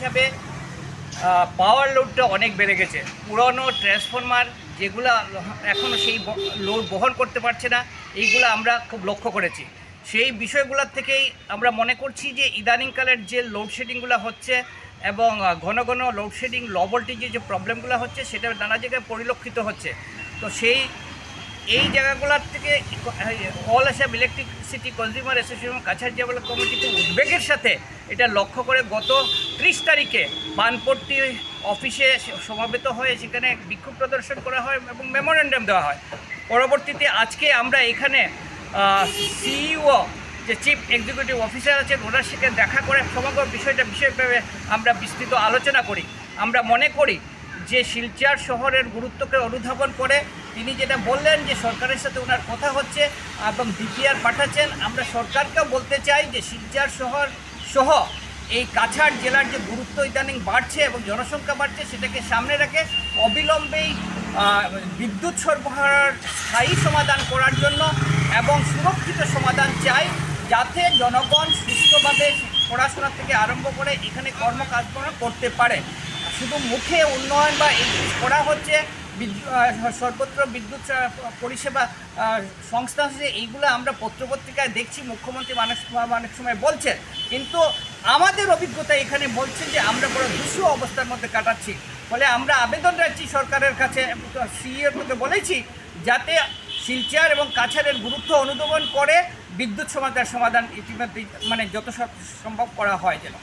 হিসাবে পাওয়ার লোডটা অনেক বেড়ে গেছে। পুরনো ট্রান্সফরমার যেগুলা এখনও সেই লোড বহন করতে পারছে না, এইগুলো আমরা খুব লক্ষ্য করেছি। সেই বিষয়গুলোর থেকেই আমরা মনে করছি যে ইদানিংকালের যে লোডশেডিংগুলো হচ্ছে এবং ঘন ঘন লোডশেডিং লো ভোল্টেজে যে প্রবলেমগুলো হচ্ছে, সেটা নানা জায়গায় পরিলক্ষিত হচ্ছে। তো সেই এই জায়গাগুলোর থেকে all Assam electricity consumer association Cachar জেলা কমিটিতে উদ্বেগের সাথে এটা লক্ষ্য করে গত ত্রিশ তারিখে বানপট্টি অফিসে সমাবেত হয়ে সেখানে বিক্ষোভ প্রদর্শন করা হয় এবং মেমোরেন্ডাম দেওয়া হয়। পরবর্তীতে আজকে আমরা এখানে সিইও যে চিফ এক্সিকিউটিভ অফিসার আছেন, ওনার সাথে দেখা করে সমগ্র বিষয়টা বিষয়ভাবে আমরা বিস্তৃত আলোচনা করি। আমরা মনে করি যে শিলচর শহরের গুরুত্বকে অনুধাবন করে, তিনি যেটা বললেন যে সরকারের সাথে ওনার কথা হচ্ছে এবং ডিপিআর পাঠাচ্ছেন। আমরা সরকারকেও বলতে চাই যে শিলচর শহর সহ এই কাছাড় জেলার যে গুরুত্ব ইদানিং বাড়ছে এবং জনসংখ্যা বাড়ছে, সেটাকে সামনে রেখে অবিলম্বেই বিদ্যুৎ সরবরাহের স্থায়ী সমাধান করার জন্য এবং সুরক্ষিত সমাধান চাই, যাতে জনগণ সুস্থভাবে পড়াশোনা থেকে আরম্ভ করে এখানে কর্মকাজকর্ম করতে পারে। শুধু মুখে উন্নয়ন বা করা হচ্ছে সর্বত্র বিদ্যুৎ পরিষেবা সংস্থা হচ্ছে, এইগুলো আমরা পত্রপত্রিকায় দেখছি, মুখ্যমন্ত্রী মানুষ অনেক সময় বলছেন। কিন্তু আমাদের অভিজ্ঞতা এখানে বলছে যে আমরা বড় দুশো অবস্থার মধ্যে কাটাচ্ছি। ফলে আমরা আবেদন রাখছি সরকারের কাছে সিইওর তোকে বলেছি, যাতে শিলচর এবং কাছাড়ের গুরুত্ব অনুধাবন করে বিদ্যুৎ সমাধান সমাধান ইতিমধ্যে মানে যত সম্ভব করা হয় যেন।